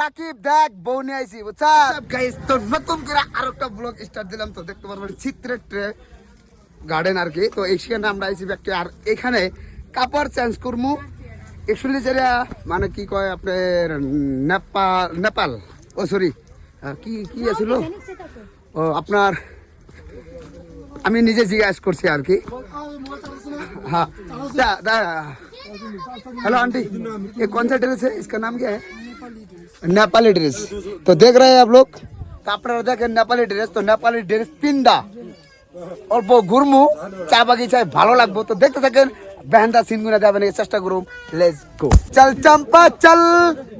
রাকিব দেখ বউ নিয়ে আইছি বুঝছা গাইস তো নতুন করে আরো একটা ব্লগ স্টার্ট দিলাম তো দেখতে পারবেন চিত্রের ট্রে গার্ডেন আর কি তো এইখানে আমরা আইছি ব্যক্তি আর এখানে কাপড় চেঞ্জ করমু অ্যাকচুয়ালি যেটা মানে কি কয় আপনার নেপাল নেপাল ও সরি কি কি আছিল ও আপনার আমি নিজে জিজ্ঞাস করছি আর কি हाँ दा- दा- हेलो आंटी ये कौन सा ड्रेस है इसका नाम क्या है नेपाली ड्रेस तो देख रहे हैं आप लोग আপনারা দেখেন নেপালি ড্রেস তো নেপালি ড্রেস পিন্দা অল্প ঘুরমু চা বাগিচায় ভালো লাগবো তো দেখতে থাকেন বেহেন্দা সিনগুনা যাবেন চেষ্টা করুন লেটস গো চল চম্পা চল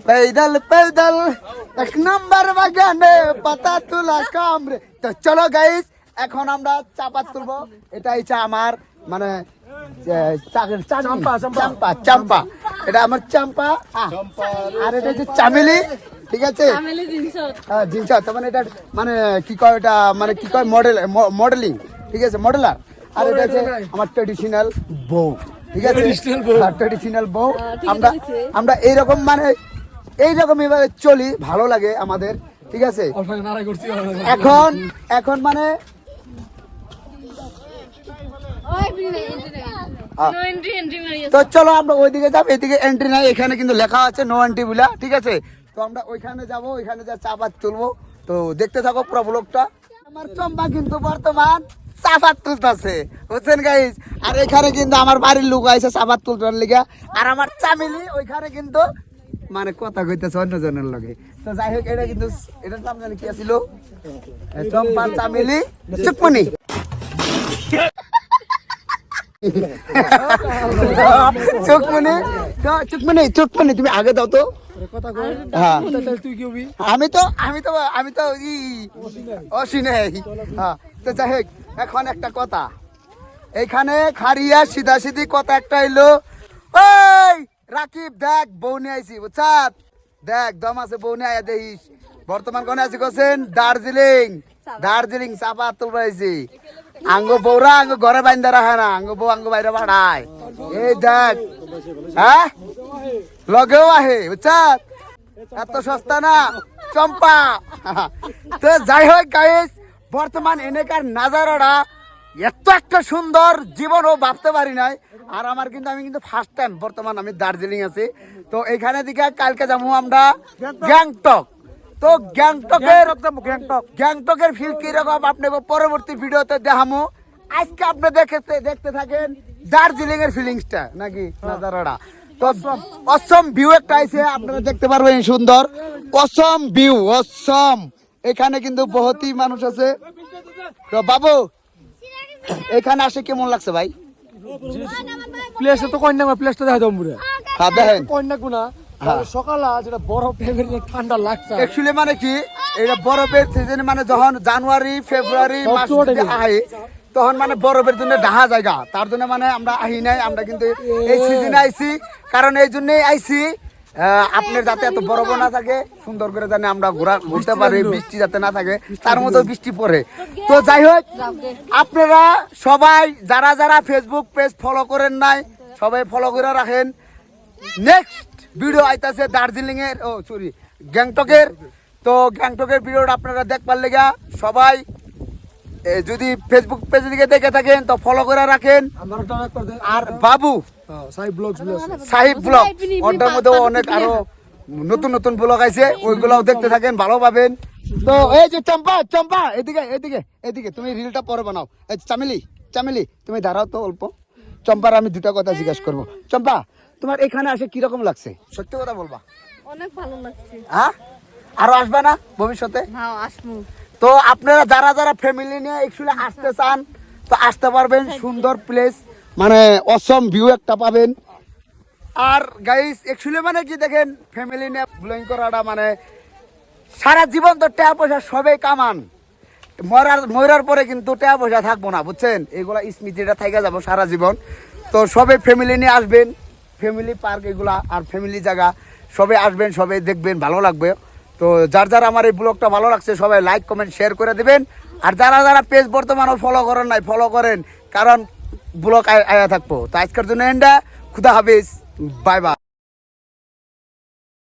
पैदल पैदल এক নম্বর বাগানে পাতা তোলা কামরে তো চলো গাইস এখন আমরা চা পাত তুলবো এটা হচ্ছে আমার মানে এ, চা- চা- চাম্পা চাম্পা এটা আমার চাম্পা। আর এটা হচ্ছে চামেলি ঠিক আছে? হ্যাঁ জিনিস আছে মানে এটা মানে কি কয় এটা মানে কি কয় মডেল মডেলিং ঠিক আছে? মডেলার আর এটা হচ্ছে আমার ট্রেডিশনাল বউ ঠিক আছে? ট্রেডিশনাল বউ। হ্যাঁ, আমরা আমরা এইরকম মানে এইরকম এভাবে চলি ভালো লাগে আমাদের ঠিক আছে? এখন এখন মানে তো চলো আমরা ওইদিকে যাব এদিকে এন্ট্রি নাই এখানে কিন্তু লেখা আছে নো এন্ট্রি বলে ঠিক আছে? তো আমরা ওইখানে যাব ওইখানে যা চা পাত তুলবো। তো দেখতে থাকো পুরো ব্লগটা আমার চম্পা কিন্তু বর্তমান চাপাত তুলতেছে বুঝছেন গাইজ আর এখানে কিন্তু আমার বাড়ির লোক আইছে চাপাত তুলতার লিগা। আর আমার চামিলি ওইখানে কিন্তু মানে কথা কইতেছে অন্যজনের লগে। তো যাই হোক এটা কিন্তু এটার নাম জানি কি আছিল? চম্পা চামিলি চুপমনি চুকমনি? তো চুকমনি চুকমনি, তুমি আগে দাও তো। হ্যাঁ। আমি তো আমি তো আমি তো ই অসিনে হ্যাঁ তো যাই হোক, এখন একটা কথা। এইখানে খারিয়া সিধা সিধি কথা একটা এলো। ওই, রাকিব, দেখ, বউ নিয়ে আইছি, বুঝছাত? দেখ, দম আছে, বউ নিয়ে আয়া দেখিস। বর্তমান কোনে আছি কোসেন দার্জিলিং। দার্জিলিং চাপা তুলবা আইছি। আঙ্গ বউরা, আঙ্গ ঘরে বাইন্দা রাখে না, আঙ্গ বউ আঙ্গ বাইরে বাড়ায় এই দেখ হ্যাঁ? লগেও আহে বুঝছাত এত সস্তা না, চম্পা। তো যাই হোক গাইস বর্তমান এনেকার নাজারাটা এত একটা সুন্দর জীবনও ভাবতে পারি নাই। আর আমার কিন্তু, আমি কিন্তু ফার্স্ট টাইম বর্তমান আমি দার্জিলিং আছি। তো এখানে দিকে কালকে যাব আমরা, গ্যাংটক। তো গ্যাংটকের গ্যাংটক গ্যাংটকের ফিল কীরকম? আপনাকে পরবর্তী ভিডিওতে দেখামো। আজকে আপনি দেখতে দেখতে থাকেন দার্জিলিং এর ফিলিংসটা নাকি নাজারাটা। তো অসম। ভিউ একটা আইছে আপনারা দেখতে পারবেন সুন্দর। Awesome view awesome. এখানে কিন্তু বহুতই মানুষ আছে। তো বাবু এখানে আসে কেমন লাগছে ভাই? প্লেসে তো কন্যা প্লেসটা দেখা মুরে হ্যাঁ দেখেন। কন্যা গুনা হ্যাঁ। সকালে যেটা বরফ ঠান্ডা লাগছে। অ্যাকচুয়ালি মানে কি এটা বরফের সিজনে মানে যখন জানুয়ারি ফেব্রুয়ারি মাস গেছে। আহে তখন মানে বরফের জন্য ডাহা জায়গা। তার জন্য মানে আমরা আহি নাই আমরা কিন্তু এই সিজনে আইছি। কারণ এই জন্যই আইছি আহ, আপনার যাতে এত বরফ না থাকে সুন্দর করে জানে আমরা ঘোরা ঘুরতে পারি বৃষ্টি যাতে না থাকে তার মতো বৃষ্টি পড়ে। তো যাই হোক আপনারা সবাই যারা যারা ফেসবুক পেজ ফলো করেন নাই সবাই ফলো করে রাখেন। নেক্সট ভিডিও আইতাছে দার্জিলিং এর ও সরি গ্যাংটকের। তো গ্যাংটকের ভিডিওটা আপনারা দেখবার লেগা সবাই যদি ফেসবুক পেজ দিকে দেখে থাকেন তো ফলো করে রাখেন। আর বাবু সাহিব ব্লগ ওটার মধ্যে অনেক আরও নতুন নতুন ব্লগ আছে ওইগুলাও দেখতে থাকেন ভালো পাবেন। তো এই যে চম্পা চম্পা এদিকে এদিকে এদিকে তুমি রিলটা পরে বানাও। এই চামেলি চামেলি তুমি দাঁড়াও তো অল্প। চম্পার আমি দুটা কথা জিজ্ঞাসা করব। চম্পা তোমার এখানে আসে কীরকম লাগছে? সত্যি কথা বলবা। অনেক ভালো লাগছে। হ্যাঁ? আরও আসবে না ভবিষ্যতে? হ্যাঁ আসমু তো আপনারা যারা যারা ফ্যামিলি নিয়ে একচুয়ালি আসতে চান তো আসতে পারবেন সুন্দর প্লেস মানে অসম ভিউ একটা পাবেন। আর গাইস একচুয়ালি মানে কি দেখেন ফ্যামিলি নিয়ে ব্লগিং করাটা মানে সারা জীবন তো টাকা পয়সা সবাই কামান। মরার মরার পরে কিন্তু টাকা পয়সা থাকব না বুঝছেন? এগুলা স্মৃতিটা থেকে যাব সারা জীবন। তো সবাই ফ্যামিলি নিয়ে আসবেন। ফ্যামিলি পার্ক এগুলা আর ফ্যামিলি জায়গা, সবে আসবেন, সবে দেখবেন, ভালো লাগবে। তো যার যার আমার এই ব্লগটা ভালো লাগছে, সবাই লাইক কমেন্ট শেয়ার করে দেবেন। আর যারা যারা পেজ বর্তমানেও ফলো করেন নাই ফলো করেন, কারণ ব্লগ আয়া থাকব। তো আজকের জন্য এন্ডা, খুদা হাফিজ বাই বাই